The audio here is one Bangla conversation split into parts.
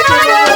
কাঁদছিস কেন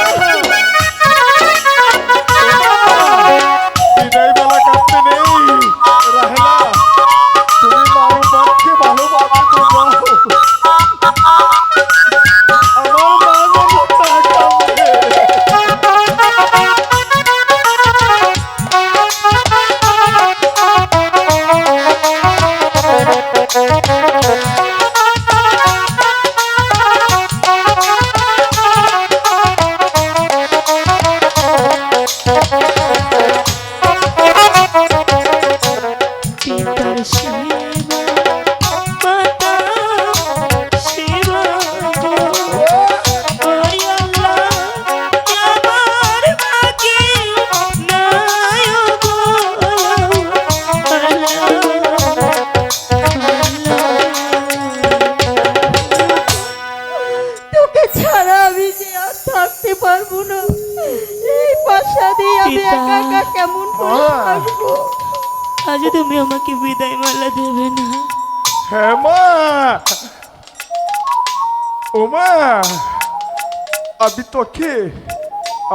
ছাড়া আমি যে আর থাকতে পারব না। এই বাসা দিয়ে আমি একা একা কেমন করে থাকব? আজ তুমি আমাকে বিদায় মালা দেবে না। হ্যাঁ মা। ও আমি তোকে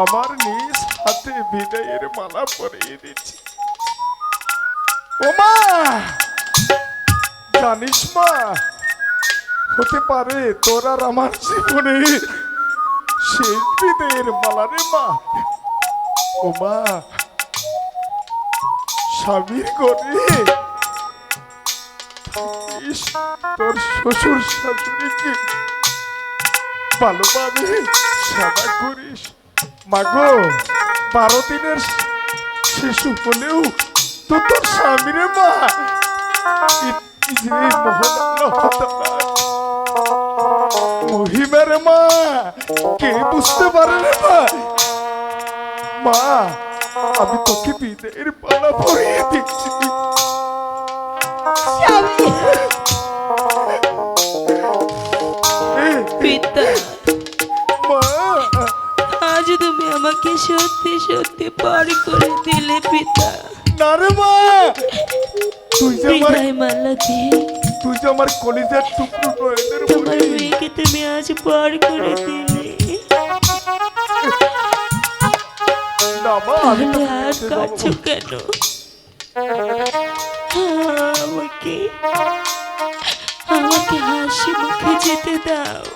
আমার নিজ হাতে বিদায়ের মালা পরিয়ে দিচ্ছি। ও মা জানিস মা হতে পারে তোর আর আমার জীবনে শেষ বিদায়ের মালা রে মা। ও মা স্বামীর ইস, তোর শ্বশুর শাশুড়িকে। ভালোভাবে সেবা করিস। মাগো বারো দিনের শিশু হলেও তো তোর স্বামীরে মা। মহান তাআলার মহিমার মা কে বুঝতে পারে রে মা মা আমি তোকে বিদায়ের পালা পরিয়ে দিচ্ছি। আজ তুমি আমাকে সত্যি সত্যি পর করে দিলে পিতা। না রে মা তুই যে আমার মালা দিয়ে তুই যে আমার কলিজার টুকরো নয়নের তোমার মেয়েকে তুমি আজ পার করে দিলে। না মা কেন? আমাকে আমাকে হাসি মুখে যেতে দাও।